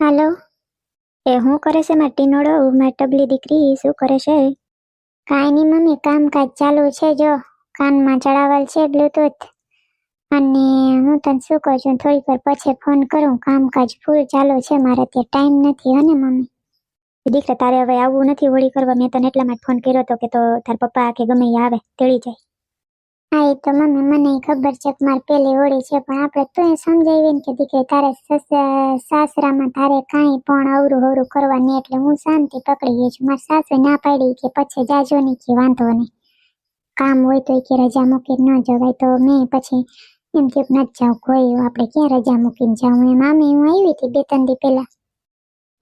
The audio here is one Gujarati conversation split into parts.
હાલો? એ હું કરે છે મારી ટીનોડો? મારી દીકરી શું કરે છે? કાંઈ નહીં મમ્મી, કામકાજ ચાલુ છે જો. કાનમાં ચડાવેલ છે બ્લૂટૂથ અને હું તને શું કહું છું, થોડીક વાર પછી ફોન કરું. કામકાજ ફૂલ ચાલુ છે, મારે ત્યાં ટાઈમ નથી હને મમ્મી? દીકરા તારે હવે આવવું નથી હોળી કરવા, મેં તને એટલા માટે ફોન કર્યો હતો કે તો તાર પપ્પા કે ગમે આવે, તેડી જાય. હા એ તો મમ્મી, મને ખબર છે મારી પેલી હોળી છે, પણ આપણે તો એ સમજાવી કે દીકરી તારે સાસરામાં તારે કાંઈ પણ અવરું હવરું કરવાની એટલે હું શાંતિ પકડી ગઈ છું. મારી સાસુ ના પાડી કે પછી જાજો નહીં કે વાંધો નહીં. કામ હોય તો કે રજા મૂકી ન જવાય તો મેં પછી એમ કે નથી જાઉં, કોઈ આપણે ક્યાં રજા મૂકીને જાઉં? એમ આમે હું આવી હતી બે ત્રણ દી પહેલાં.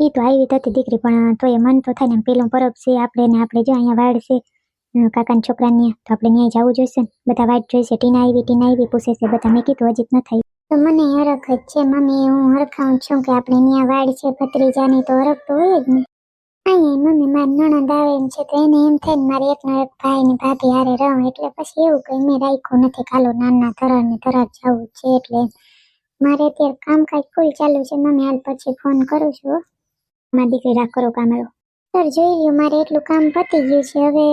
એ તો આવી હતી દીકરી, પણ તોય મન તો થાય ને પેલું પરબ છે આપણે ને આપણે જો અહીંયા વાડ કાકાના છોકરાની તો આપણે ન્યાય જવું જોઈશે બધા વાઇટ જોઈશે, ટીના આવી ટીના આવી, પૂછે છે, બધા મેં કીધું હજી ન થઈ તો મને હરખ જ છે, મમ્મી, હું હરખાઉં છું કે આપણે ત્યાં વાડ છે, ભત્રીજાની તો હરખ તો હોય જ ને. અહીંયા મમ્મી, મારી નણંદ આવે એમ છે, તો એને એમ થાય ને મારે એકનો એક ભાઈ ને ભાભી હારે રહું, એટલે પછી એવું કઈ મેં રાખ્યું નથી ખાલો નાના ધરણ ને થરાર જવું છે, એટલે મારે અત્યારે કામકાજ ફૂલ ચાલુ છે, મમ્મી, હાલ પછી ફોન કરું છું. મારી દીકરી રાખ કરો કામરો સર જોઈ લ્યો, મારે એટલું કામ પતી ગયું છે. હવે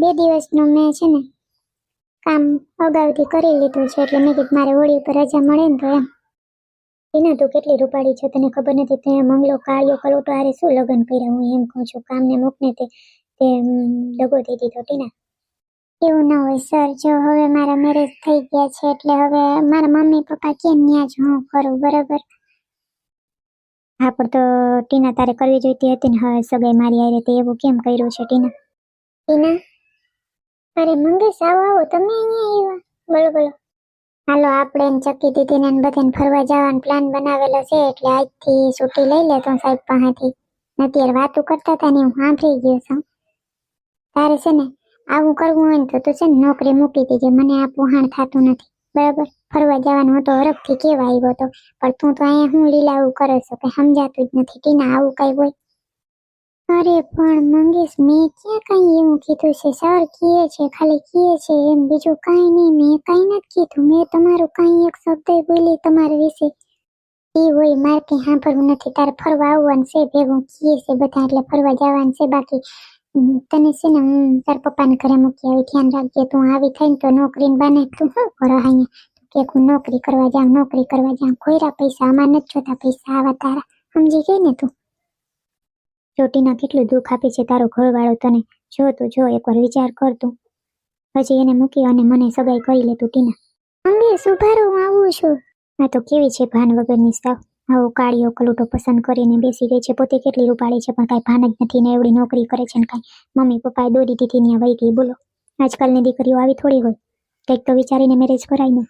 બે દિવસનું મેં છે ને કામ અગાઉથી કરી લીધું છે, એટલે મેં કીધું મારે હોળી ઉપર રજા મળે ને તો એમ. એના તું કેટલી રૂપાળી છે તને ખબર નથી, તે મંગલો કાળિયો કલોટો આરે શું લગ્ન કર્યા? હું એમ કહું છું, કામને મૂકને તે તે દગો દઈ દીધો ટીના. એવું ના હોય, સર, જો હવે મારા મેરેજ થઈ ગયા છે, એટલે હવે મારા મમ્મી પપ્પા કેમ ન્યા જ હું કરું બરાબર? હા, પણ તો ટીના તારે કરવી જોઈતી હતી ને, હવે સગાઈ મારી આવી રીતે એવું કેમ કર્યું છે ટીના? ટીના? અરે મંગેશ, આવો આવો, તમે અહીંયા આવ્યા. બોલો બોલો. હાલો, આપણે ને દીદી ને બધાને ફરવા જવાનો પ્લાન બનાવેલો છે, એટલે આજથી છૂટી લઈ લે તો સાહેબ પાસેથી. અત્યારે વાતો કરતા હતા ને, હું સાંભળી ગયો છું. તારે છે ને, આવું કરવું હોય ને તો તું છે ને નોકરી મૂકી દેજે, મને આ પોહાણ થતું નથી. બરાબર. ફરવા જવાનું હું તો હરખથી કેવા આવ્યો હતો પણ તું તો અહીંયા હું લીલા આવું કરે છો? કે સમજાતું જ નથી ટીના આવું કઈ હોય. અરે, પણ મંગેશ, મેં ક્યાં કઈ એવું કીધું છે? સર કીએ છે, ખાલી કીએ છે, એમ બીજું કાંઈ નહીં, મેં કાંઈ નથી કીધું. મેં તમારું કાંઈ એક શબ્દ બોલી તમારા વિશે. એ હોય, મારે કંઈ સાંભળવું નથી. તારે ફરવા આવવાનું છે, ભેગું કીએ છે બધા, એટલે ફરવા જવાનું છે બાકી. તને છે ને હું તાર પપ્પાને ઘરે મૂકી આવી ધ્યાન રાખજે, તું આવી થઈને તો નોકરીને બાને. તું શું કરો અહીંયા? કે હું નોકરી કરવા જાઉં, નોકરી કરવા જાઉં. ખોયરા પૈસા, આમાં નથી જોતા પૈસા આવા તારા. સમજી ગઈ ને તું? ચોટીના કેટલું દુઃખ આપે છે તારો ઘરવાળો તને. જો તું જો, એકવાર વિચાર કર તું. પછી એને મૂકી અને મને સગાઈ કરી લે તું, ટીના. અંગે સુભારો હું આવું છું. આ તો કેવી છે ભાન વગરની સાવ. આવો કાળીઓ કલુટો પસંદ કરીને બેસી ગઈ છે. પોતે કેટલી રૂપાળી છે, પણ કાંઈ ભાન જ નથી ને એવડી નોકરી કરે છે ને કાંઈ. મમ્મી, પપ્પાએ દોરી દીધી ત્યાં વહી ગઈ. બોલો, આજકાલની દીકરીઓ આવી થોડી હોય? કંઈક તો વિચારીને મેરેજ કરાય ને.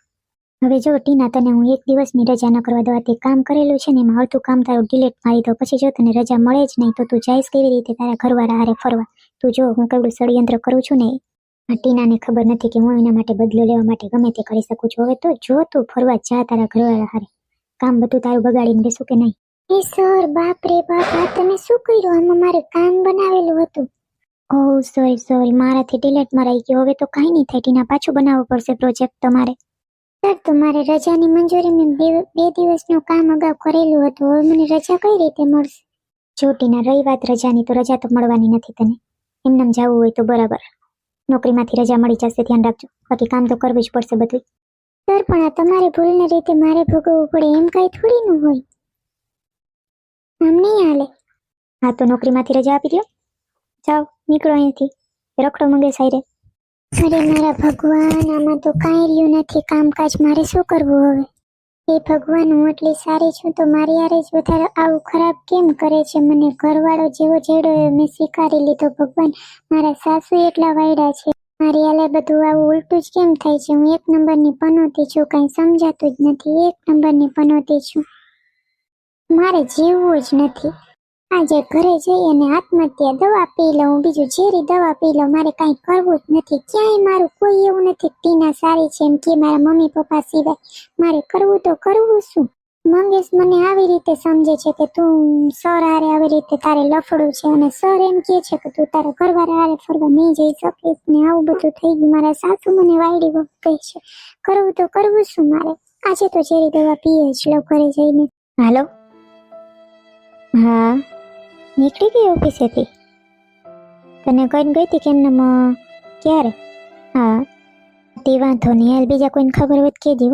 હવે જો ટીના તને હું એક દિવસની રજા ન કરવા દવા તે કામ કરેલું છે ને એમાં અડધું કામ તારું ડિલેટ મારી દો પછી જો તને રજા મળે જ નહીં, તો તું જઈશ કેવી રીતે તારા ઘરવાળા હારે ફરવા? તું જો, હું કેવડું ષડયંત્ર કરું છું ને ટીનાને ખબર નથી કે હું એના માટે બદલો લેવા માટે ગમે તે કરી શકું છું. હવે તો જો તું ફરવા જા તારા ઘરવાળા હારે. કામ બધું તારું બગાડીને બેસું કે નહીં? એ સર બાપ રે બાપ આ તમે શું કર્યું? આમાં મારે કામ બનાવેલું હતું. ઓહ સોરી સોરી મારાથી ડિલેટમાં રહી ગયું. હવે તો કાંઈ નહીં થાય ટીના પાછું બનાવવું પડશે પ્રોજેક્ટ તમારે. સર તમારે રજાની મંજૂરી મેં બે બે દિવસનું કામ અગાઉ કરેલું હતું. હવે મને રજા કઈ રીતે મળશે? જો ટીના રહી વાત રજાની તો રજા તો મળવાની નથી તને. એમનેમ જવું હોય તો બરાબર. નોકરીમાંથી રજા મળી જશે ધ્યાન રાખજો. બાકી કામ તો કરવું જ પડશે બધું સર પણ આ તમારી ભૂલને રીતે મારે ભોગવવું પડે એમ કઈ થોડી ન હોય. આમ નહીં હાલે. હા તો નોકરીમાંથી રજા આપી દો જાઓ નીકળો અહીંથી. રખડો મંગે સાઈરે અરે મારા ભગવાન આમાં તો કાંઈ રહ્યું નથી. કામકાજ મારે શું કરવું હવે? એ ભગવાન હું એટલી સારી છું તો મારી આરે જ વધારે આવું ખરાબ કેમ કરે છે? મને ઘરવાળો જેવો જેડો એ મેં સ્વીકારી લીધો. ભગવાન મારા સાસુ એટલા વાયડા છે. મારી આલે બધું આવું ઉલટું જ કેમ થાય છે? હું એક નંબરની પનોતી છું, કાંઈ સમજાતું જ નથી. એક નંબરની પનોતી છું. મારે જીવવું જ નથી. આજે ઘરે જઈ અને આત્મહત્યા દવા પી લઉં, બીજું ઝેરી દવા પી લઉં, મારે કાંઈ કરવું જ નથી. ક્યાંય મારું કોઈ એવું નથી ટીના સારી છે એમ કે મારા મમ્મી પપ્પા સિવાય. મારે કરવું તો કરવું શું? મંગેશ મને આવી રીતે સમજે છે કે તું સર હારે આવી રીતે તારે લફડું છે અને સર એમ કહે છે કે તું તારા ઘરવાળા હારે ફરવા નહીં જઈ શકીશ ને આવું બધું થઈ ગયું. મારા સાસુ મને વાયડી કહે છે, કરવું તો કરવું શું મારે. આજે તો ઝેરી દવા પીએ જ લો ઘરે જઈને. હાલો? હા. નીકળી ગઈ ઓફિસેથી? તને કહીને ગઈ હતી ને ક્યારે? હા. તે વાંધો નહીં, હાલ બીજા કોઈને ખબર હોય કે કહેજે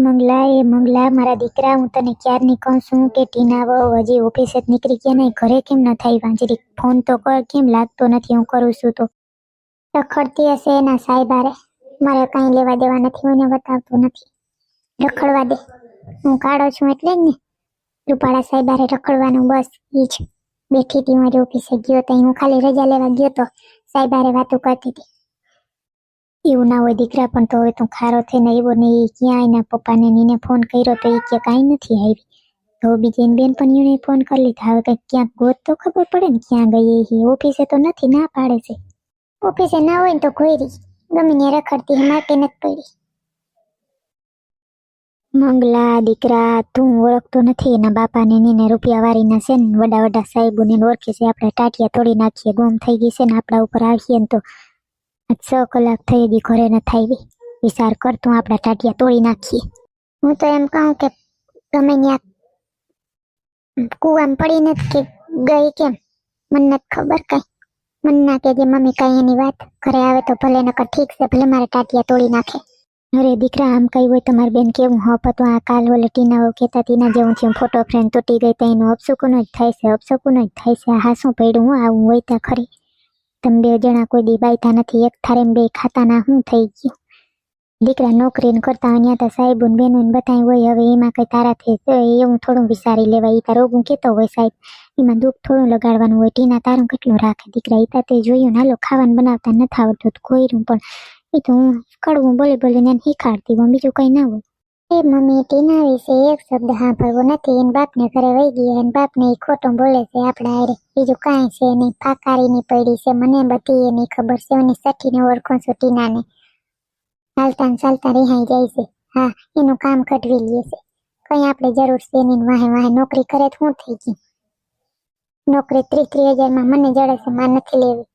મંગલા એ મંગલા, મારા દીકરા, હું તને ક્યારની કહું છું કે ટીના વહુ હજી ઓફિસે જ નીકળી ગયા નહીં? ઘરે કેમ ન થાય વાંજરી? ફોન તો કર, કેમ લાગતો નથી? હું કરું છું તો. રખડતી હશે એના સાહેબ હારે મારે કાંઈ લેવા દેવા નથી, મને બતાવતું નથી. રખડવા દે. હું કાઢો છું એટલે જ ને. રૂપાળા સાહેબ હારે રખડવાનું બસ એ જ. બેઠી હતી મારી ઓફિસે, ગયો તો હું ખાલી રજા લેવા ગયો તો સાહેબ હારે વાતો કરતી હતી એવું ના હોય, દીકરા પણ તો હવે તું ખારો થઈને આવ્યો ને એ ક્યાં એના પપ્પાને નીને ફોન કર્યો તો એ કે કાંઈ નથી આવી. તો બીજી એની બેનપણીઓને ફોન કરી લીધા. હવે કંઈક ક્યાંક ગોત તો ખબર પડે ને ક્યાં ગઈ એ. ઓફિસે તો નથી, ના પાડે છે. ઓફિસે ના હોય ને તો ઘોરી ગમે રખડતી માટે નથી પડી. મંગલા, દીકરા, તું ઓળખતો નથી. એના બાપાને ને એને રૂપિયા વારીના છે ને વડા વડા સાહેબોને ઓળખે છે. આપણે ટાટિયા તોડી નાખીએ, ગુમ થઈ ગઈ છે ને, આપણા ઉપર આવીએ ને તો આજ છ કલાક થઈ ગઈ ઘરે ન થાવી વિચાર કર, તું આપણા ટાટિયા તોડી નાખીએ. હું તો એમ કહું કે ગમે ત્યાં કુવામાં પડી નથી કે ગઈ કેમ, મને નથી ખબર કઈ. મને ના કે જે મમ્મી, કઈ એની વાત. ઘરે આવે તો ભલે, નકર ઠીક છે, ભલે મારા ટાટિયા તોડી નાખે. અરે, દીકરા, આમ કઈ હોય તમારી બેન કેવું હોપ હતું? આ કાલ ઓલે ટીના કહેતા ટીના જેવું થયું, ફોટો ફ્રેમ તૂટી ગઈ, તો એનું અપસુકુન જ થાય છે અપસુકુન જ થાય છે. આ શું પડ્યું? હું આવું હોય ત્યાં ખરી. તમે બે જણા કોઈ દી બાયતા નથી, એક થારે બે ખાતાના હું થઈ ગયું? દીકરા નોકરી કરતા અહીંયા તો સાહેબ બેનો બધાય હોય, હવે એમાં કઈ તારાથી તો એવું થોડું વિચારી લેવાય. એ તારો હું કેતો હોય સાહેબ. એમાં દુઃખ થોડું લગાડવાનું હોય, ટીના તારું કેટલું રાખે દીકરા? એ તે જોયું હાલો ખાવાનું બનાવતા નથી આવડતું કોઈરું પણ. એ તો હું કડવું બોલી બોલીને શીખાડતી બીજું કઈ ના હોય. એ મમ્મી ટીના વિશે એક શબ્દ સાંભળવો નથી એને બાપને ઘરે વહી ગયા એને બાપને ઈ ખોટું બોલે છે આપણા હારે બીજું કાંઈ છે નહીં ફાકારીની પડી છે મને બધી એની ખબર છે એની સઠીને ઓળખું છું ટીનાને ચાલતા ને ચાલતા રિહાઈ જાય છે હા એનું કામ કઢવી લે છે કઈ આપણે જરૂર છે એની વાહે વાહે નોકરી કરે તો શું થઈ ગયું નોકરી ત્રીસ ત્રીસ હજારમાં મને જડે છે મારે નથી લેવી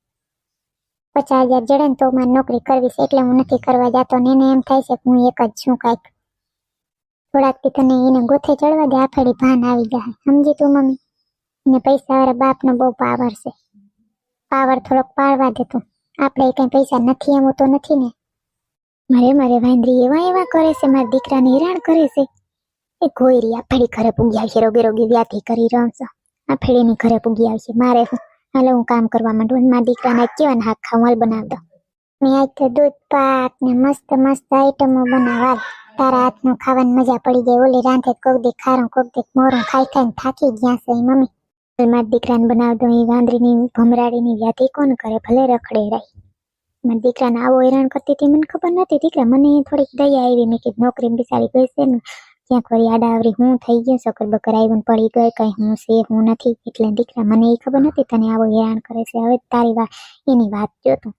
પચાસ હજાર જડે ને તો મારે નોકરી કરવી છે એટલે હું નથી કરવા જાતો ને એને એમ થાય છે કે હું એક જ છું કાંઈક થોડાકથી તને એને ગોથે ચડવા દે, આફેડી ભાન આવી જાય. સમજી તું મમ્મી? ને પૈસા વાળા બાપનો બહુ પાવર છે. પાવર થોડોક પાડવા દે તું. આપણે કઈ પૈસા નથી, એમ તો નથી ને. મારે મારે વાંદરી એવા એવા કરે છે, મારા દીકરાને હેરાન કરે છે. એ ગોયરી આ ઘરે પૂગી આવશે, રોગે રોગે વ્યાધી કરી રમશો. આ ની ઘરે પૂગી આવશે. મારે હાલે હું કામ કરવા માંડું અને મારા દીકરાને કેવા હાથ ખાવા બનાવ દો મેં આજ દૂધ, પાક ને મસ્ત મસ્ત આઈટમો બનાવવા તારા હાથનું ખાવાની મજા પડી જાય ઓલી રાંધે કોક દી ખારું, કોક દી મોરું ખાઈ ખાઈને થાકી ગયા છે મમ્મી. મારા દીકરાને બનાવ દઉં એ વાંદરીની ભમરાડીની વ્યાધિ કોણ કરે? ભલે રખડે રહી. મારા દીકરાને આવો હેરાન કરતી હતી, મને ખબર નથી દીકરા, મને થોડીક દયા આવી. મેં કીધું નોકરી બિચારી ગઈ છે ને, ક્યાંક વળી આડાવરી હું થઈ ગયો સકર બકર આવી પડી ગઈ, કઈ હું છે, હું નથી. એટલે દીકરા, મને એ ખબર નથી તને આવો હેરાન કરે છે. હવે તારી વાત એની વાત જો તું